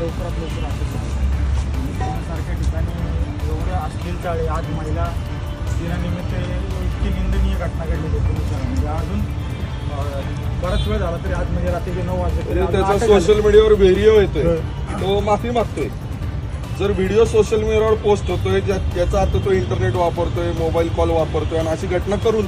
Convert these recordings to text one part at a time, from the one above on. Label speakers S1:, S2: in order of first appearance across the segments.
S1: लवकरात लवकर पुण्यासारख्या ठिकाणी एवढं अश्लील चाळे आज महिला दिनानिमित्त इतकी निंदनीय घटना घडलेली आहे शहरात म्हणजे अजून बराच वेळ झाला तरी आज म्हणजे रात्री नऊ वाजले अजून
S2: त्याचा. सोशल मीडियावर व्हिडिओ येतोय. तो माफी मागतोय. जर व्हिडिओ सोशल मीडियावर पोस्ट होतोय ज्या- ज्याचा अर्थ तो इंटरनेट वापरतोय मोबाईल कॉल वापरतोय आणि अशी घटना करून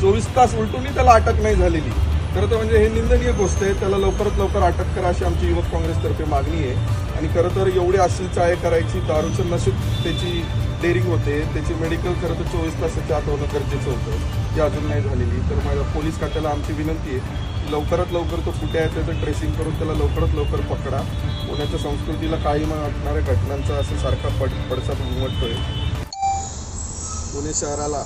S2: चोवीस तास उलटूनही त्याला अटक नाही झालेली. खरं तर म्हणजे हे निंदनीय गोष्ट आहे. त्याला लवकरात लवकर अटक करा अशी आमची युवक काँग्रेसतर्फे मागणी आहे. आणि खरं तर एवढी अशी चाय करायची दारूचं नशीब त्याची डेअरिंग होते. त्याची मेडिकल खरं तर चोवीस तासाच्या आत होणं गरजेचं होतं. ती अजून नाही झालेली. तर माझ्या पोलीस खात्याला आमची विनंती आहे लवकरात लवकर तो कुठे आहे त्याचं ट्रेसिंग करून त्याला लवकरात लवकर पकडा. पुण्याच्या संस्कृतीला काही असणाऱ्या घटनांचा असं सारखा पड पडसाद उमटतोय. पुणे शहराला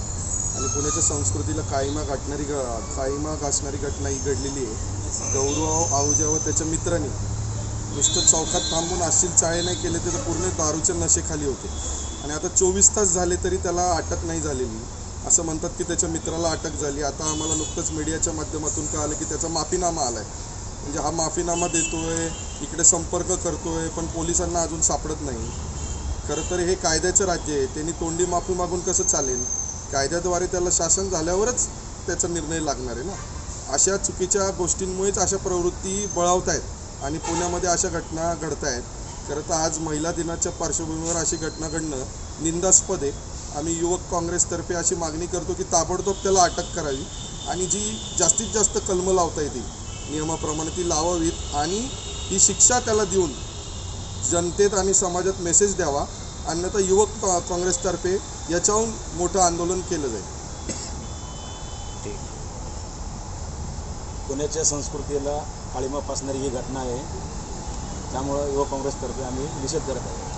S2: आणि पुण्याच्या संस्कृतीला कायमा गाठणारी ग कायमा गाठणारी घटना ही घडलेली आहे. गौरव आहुजा व त्याच्या मित्रांनी नुसतं चौकात थांबून असतील चाळे नाही केले तर पूर्ण दारूच्या नशेखाली होते. आणि आता चोवीस तास झाले तरी त्याला अटक नाही झालेली. असं म्हणतात की त्याच्या मित्राला अटक झाली. आता आम्हाला नुकतंच मीडियाच्या माध्यमातून कळालं की त्याचा माफीनामा आला आहे म्हणजे हा माफीनामा देतोय इकडे संपर्क करतोय पण पोलिसांना अजून सापडत नाही. खरं तर हे कायद्याचं राज्य आहे. त्यांनी तोंडी माफी मागून कसं चालेल? कायद्याद्वारे त्याला शासन झाल्यावरच त्याचा निर्णय लागणार आहे ना? अशा चुकीच्या गोष्टींमुळेच अशा प्रवृत्ती बळावत आहेत आणि पुण्यामध्ये अशा घटना घडत आहेत खरं तर आज महिला दिनाच्या पार्श्वभूमीवर अशी घटना घडणं निंदास्पद आहे. आम्ही युवक काँग्रेसतर्फे अशी मागणी करतो की ताबडतोब त्याला अटक करावी आणि जी जास्तीत जास्त कलमं लावता येतील नियमाप्रमाणे ती लावावीत आणि ही शिक्षा त्याला देऊन जनतेत आणि समाजात मेसेज द्यावा अन्यथा युवक काँग्रेसतर्फे याच्याहून मोठं आंदोलन केलं जाईल.
S3: पुण्याच्या संस्कृतीला काळीमा फासणारी ही घटना आहे. त्यामुळं युवक काँग्रेसतर्फे आम्ही निषेध करत आहोत.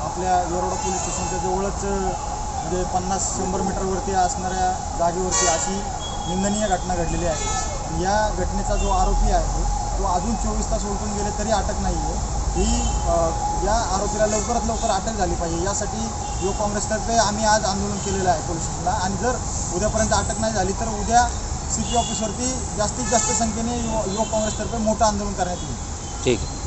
S1: आपल्या येरोडा पोलीस स्टेशनच्या जवळच म्हणजे पन्नास शंभर मीटरवरती असणाऱ्या जागेवरती अशी निंदनीय घटना घडलेली आहे. या घटनेचा जो आरोपी आहे तो अजून चोवीस तास उलटून गेले तरी अटक नाही आहे ही या आरोपीला लवकरात लवकर अटक झाली पाहिजे. यासाठी युवक काँग्रेसतर्फे आम्ही आज आंदोलन केलेलं आहे पोलीस स्टेशनला आणि जर उद्यापर्यंत अटक नाही झाली तर उद्या सी पी ऑफिसवरती जास्तीत जास्त संख्येने युवक काँग्रेसतर्फे मोठं आंदोलन करण्यात येईल.
S4: ठीक आहे.